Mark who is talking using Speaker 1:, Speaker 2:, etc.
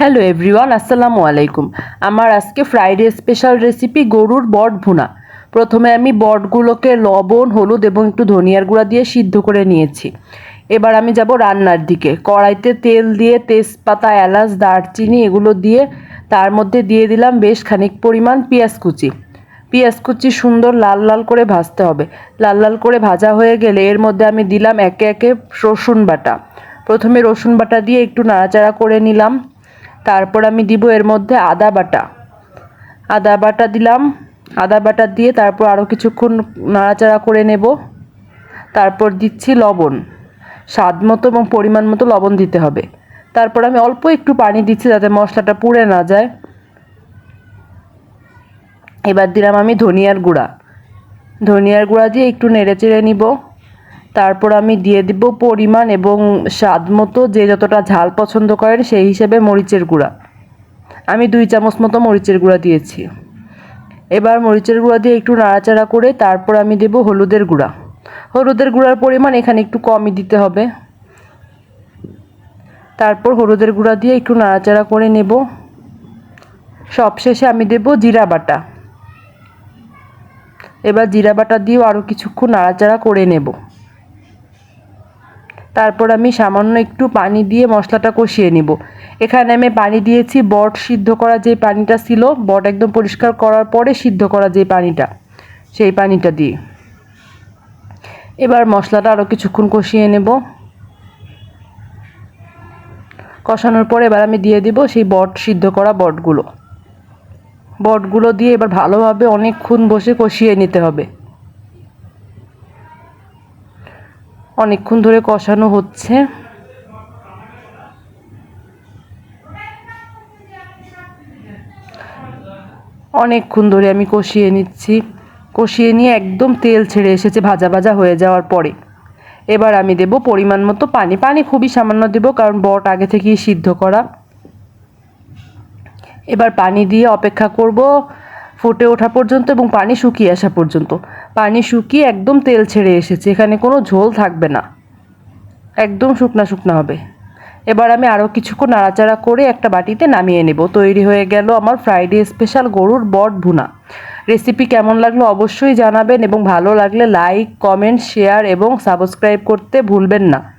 Speaker 1: Hello everyone, আসসালামু আলাইকুম। আমার আজকে ফ্রাইডে স্পেশাল রেসিপি গরুর বট ভুনা। প্রথমে আমি বটগুলোকে লবণ, হলুদ এবং একটু ধনিয়ার গুঁড়া দিয়ে সিদ্ধ করে নিয়েছি। এবার আমি যাব রান্নার দিকে। কড়াইতে তেল দিয়ে তেজপাতা, এলাচ, দারচিনি এগুলো দিয়ে তার মধ্যে দিয়ে দিলাম বেশ খানিক পরিমাণ পেঁয়াজ কুচি। পেঁয়াজ কুচি সুন্দর লাল লাল করে ভাজতে হবে। লাল লাল করে ভাজা হয়ে গেলে এর মধ্যে আমি দিলাম একে একে রসুন বাটা। প্রথমে রসুন বাটা দিয়ে একটু নাড়াচাড়া করে নিলাম। তারপর আমি দিব এর মধ্যে আদা বাটা। আদা বাটা দিলাম। আদা বাটা দিয়ে তারপর আরও কিছুক্ষণ নাড়াচাড়া করে নেব। তারপর দিচ্ছি লবণ। স্বাদ মতো এবং পরিমাণ মতো লবণ দিতে হবে। তারপর আমি অল্প একটু পানি দিচ্ছি যাতে মশলাটা পুড়ে না যায়। এবার দিলাম আমি ধনিয়ার গুঁড়া। ধনিয়ার গুঁড়া দিয়ে একটু নেড়ে চেড়ে নিব। তারপর আমি দিয়ে দিব পরিমাণ এবং স্বাদ মতো যে যতটা ঝাল পছন্দ করেন সেই হিসেবে মরিচের গুঁড়া। আমি দুই চামচ মতো মরিচের গুঁড়া দিয়েছি। এবার মরিচের গুঁড়া দিয়ে একটু নাড়াচাড়া করে তারপর আমি দেব হলুদের গুঁড়া। হলুদের গুঁড়ার পরিমাণ এখানে একটু কমই দিতে হবে। তারপর হলুদের গুঁড়া দিয়ে একটু নাড়াচাড়া করে নেব। সবশেষে আমি দেব জিরা বাটা। এবার জিরা বাটা দিয়েও আরও কিছুক্ষণ নাড়াচাড়া করে নেব। তারপর আমি সামান্য একটু পানি দিয়ে মশলাটা কষিয়ে নিব। এখানে আমি পানি দিয়েছি বট সিদ্ধ করা যে পানিটা ছিল, বট একদম পরিষ্কার করার পরে সিদ্ধ করা যে পানিটা, সেই পানিটা দিয়ে। এবার মশলাটা আরও কিছুক্ষণ কষিয়ে নেব। কষানোর পরে এবার আমি দিয়ে দিব সেই বট, সিদ্ধ করা বটগুলো। বটগুলো দিয়ে এবার ভালোভাবে অনেকক্ষণ বসে কষিয়ে নিতে হবে। অনেকক্ষণ ধরে কষানো হচ্ছে। অনেকক্ষণ ধরে আমি কষিয়ে নিচ্ছি। কষিয়ে নিয়ে একদম তেল ছেড়ে এসেছে ভাজা ভাজা হয়ে যাওয়ার পরে। এবার আমি দেব পরিমাণ মতো পানি। পানি খুবই সামান্য দেব কারণ বট আগে থেকেই সিদ্ধ করা। এবার পানি দিয়ে অপেক্ষা করব। ফুটে ওঠা পর্যন্ত এবং পানি শুকিয়ে আসা পর্যন্ত। পানি শুকিয়ে একদম তেল ছেড়ে এসেছে, এখানে কোনো ঝোল থাকবে না। একদম শুকনা শুকনা হবে। এবার আমি আরও কিছুক্ষণ নাড়াচাড়া করে একটা বাটিতে নামিয়ে নেব। তৈরি হয়ে গেল আমার ফ্রাইডে স্পেশাল গরুর বট ভুনা। রেসিপি কেমন লাগল অবশ্যই জানাবেন এবং ভালো লাগলে লাইক, কমেন্ট, শেয়ার এবং সাবস্ক্রাইব করতে ভুলবেন না।